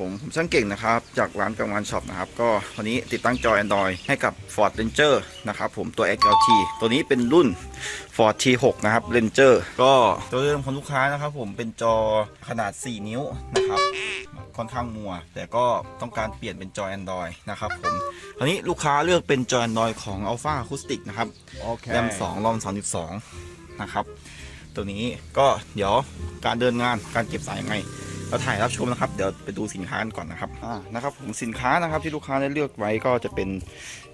ผมผมช่างเก่งนะครับ จากร้านกังวานช็อปนะครับ ก็วันนี้ติดตั้งจอ Android ให้กับ Ford Ranger นะครับผมตัว XLT ตัวนี้เป็นรุ่น Ford T6 นะครับ Ranger ก็ตัวเดิมของลูกค้านะครับ ผมเป็นจอขนาด 4 นิ้วนะครับ ค่อนข้างมัว แต่ก็ต้องการเปลี่ยนเป็นจอ Android นะครับผมคราวนี้ลูกค้าเลือกเป็นจอ Android ของ Alpha Acoustic นะครับ Okay. แรม2รอม32 นะครับ ตัวนี้ก็เดี๋ยวการเดินงานการเก็บสายยังไง เราถ่ายรับชมนะครับ เดี๋ยวไปดูสินค้ากันก่อนนะครับอ่านะครับผมสินค้านะครับที่ลูกค้าได้เลือกไว้ก็จะเป็น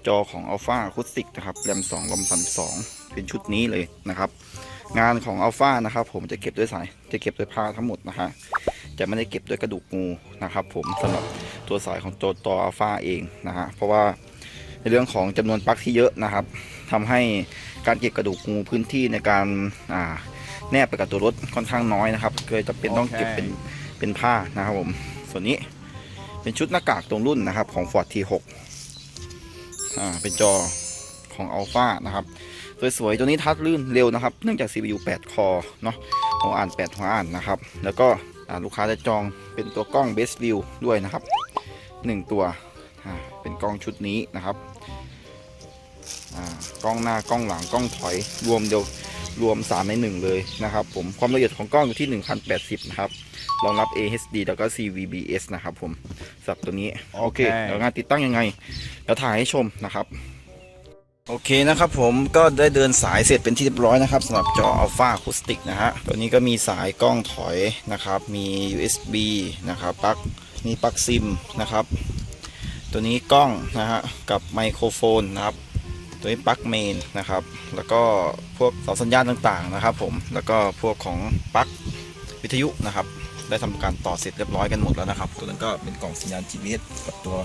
จอของ Alpha Acoustic นะครับแรม2รอม32เป็นชุดนี้เลยนะครับ งานของ Alpha นะครับ ผมจะเก็บด้วยสายจะเก็บด้วยผ้าทั้งหมดนะฮะจะไม่ได้เก็บด้วยกระดูกงูนะครับ ผมสำหรับตัวสายของตัวตัว Alpha เองนะฮะเพราะว่าในเรื่องของจำนวนปลั๊กที่เยอะนะครับทำให้การเก็บกระดูกงูพื้นที่ในการแนบไปกับตัวรถค่อนข้างน้อยนะครับเลยจะเป็นต้องเก็บเป็น เป็นผ้านะครับผม ส่วนนี้เป็นชุดหน้ากากตรงรุ่นนะครับของ Ford T6 อ่า เป็นจอของ Alpha นะครับ สวยๆ ตัวนี้ทัชลื่นเร็วนะครับ เนื่องจาก CPU 8 คอเนาะหัวอ่าน 8 หัวอ่านนะครับ แล้วก็ลูกค้าจะจองเป็นตัวกล้อง Best View ด้วยนะครับ 1 ตัว อ่า เป็นกล้องชุดนี้นะครับ อ่า กล้องหน้ากล้องหลังกล้องถอยรวมเดียว รวม 3 ใน 1 เลยนะครับผมความละเอียดของกล้องอยู่ที่ 1080 นะครับรองรับ AHD แล้วก็ CVBS นะครับผมสำหรับตัวนี้โอเคโอเคเดี๋ยวงานติดตั้งยังไงเดี๋ยวถ่ายให้ชมนะครับ โอเคนะครับผมก็ได้เดินสายเสร็จเป็นที่เรียบร้อยนะครับสำหรับจอ Alpha Acoustic นะฮะตัวนี้ก็มีสายกล้องถอยนะครับ มี USB นะครับปลั๊กมีปลั๊กซิมนะครับ ตัวนี้กล้องนะฮะกับไมโครโฟนนะครับ ตัวนี้ปลั๊กเมนนะครับ แล้วก็พวกเสาสัญญาณต่างๆนะครับ ผมแล้วก็พวกของปลั๊กวิทยุนะครับ ได้ทำการต่อเสร็จเรียบร้อยกันหมดแล้วนะครับ ตัวนั้นก็เป็นกล่องสัญญาณ GPS กับตัว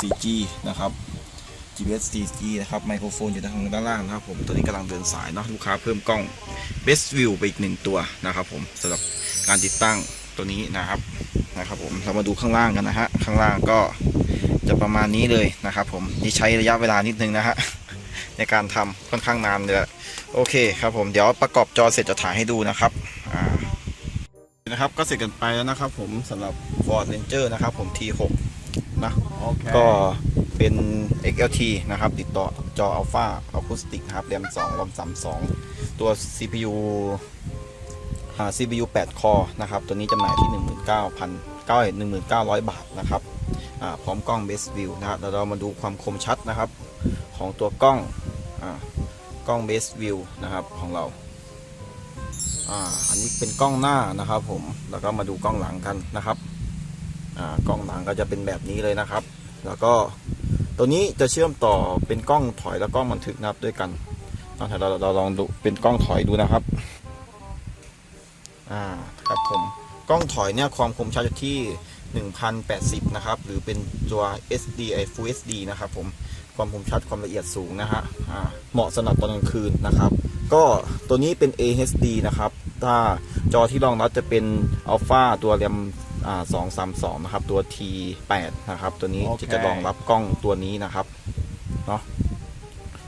4G นะครับ GPS 4G นะครับไมโครโฟนอยู่ทางด้านล่างนะครับ ผมตัวนี้กำลังเดินสายเนาะลูกค้าเพิ่มกล้อง Best View ไปอีกหนึ่งตัวนะครับ ผมสำหรับการติดตั้งตัวนี้นะครับนะครับ ผมเรามาดูข้างล่างกันนะฮะข้างล่างก็จะประมาณนี้เลยนะครับ ผมนี่ใช้ระยะเวลานิดนึงนะฮะ ในการทำค่อนข้างนานเลยแหละโอเคครับผมเดี๋ยวประกอบจอเสร็จจะถ่ายให้ดูนะครับอ่านะครับก็เสร็จกันไปแล้วนะครับ ผมสำหรับ Ford Ranger นะครับ ผม T6 นะ Okay. ก็เป็น XLT นะครับ ติดต่อจอ Alpha Acoustic นะครับแรม2รอม32 ตัว CPU อ่า CPU 8 คอนะครับ ตัวนี้จำหน่ายที่ 19,000 19,900 บาทนะครับอ่าพร้อมกล้อง Best View นะครับเดี๋ยวเรามาดูความคมชัดนะครับ ของตัวกล้องอ่า กล้อง Best View นะครับของเราอ่าอันนี้เป็นกล้องหน้านะครับ ผมแล้วก็มาดูกล้องหลังกันนะครับอ่ากล้องหลังก็จะเป็นแบบนี้เลยนะครับ แล้วก็ตัวนี้จะเชื่อมต่อเป็นกล้องถอยและกล้องบันทึกนะครับด้วยกันเอาเดี๋ยเราเราลองดูเป็นกล้องถอยดูนะครับอ่าครับผมกล้องถอยเนี่ยความคมชัดอยู่ที่ 1080 นะครับ หรือเป็นตัว SD ไอ Full HD นะครับผมความคมชัดความละเอียดสูงนะฮะอ่าเหมาะสำหรับตอนกลางคืนนะครับ ก็ตัวนี้เป็น AHD นะครับ ถ้าจอที่รองรับจะเป็น Alpha ตัวแรมอ่า232นะครับ ตัว T8 นะครับ ตัวนี้โอเคจะจะรองรับกล้องตัวนี้นะครับเนาะ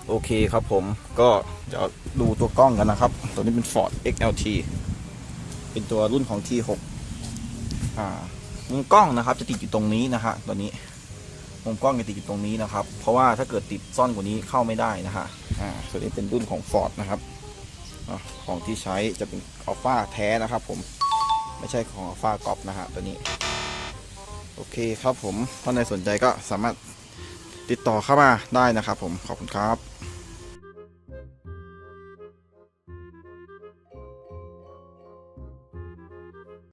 โอเคครับผมก็เดี๋ยวดูตัวกล้องกันนะครับ ตัวนี้เป็น Ford XLT เป็นตัวรุ่นของ T6 อ่า มุมกล้องนะครับ จะติดอยู่ตรงนี้นะฮะตัวนี้มุมกล้องจะติดอยู่ตรงนี้นะครับ เพราะว่าถ้าเกิดติดซ่อนกว่านี้เข้าไม่ได้นะฮะอ่าส่วนนี้เป็นรุ่นของ Ford นะครับอของที่ใช้จะเป็นอัลฟาแท้นะครับผมไม่ใช่ของอัลฟากรอปนะฮะตัวนี้ โอเคครับผมถ้าในสนใจก็สามารถติดต่อเข้ามาได้นะครับผมขอบคุณครับ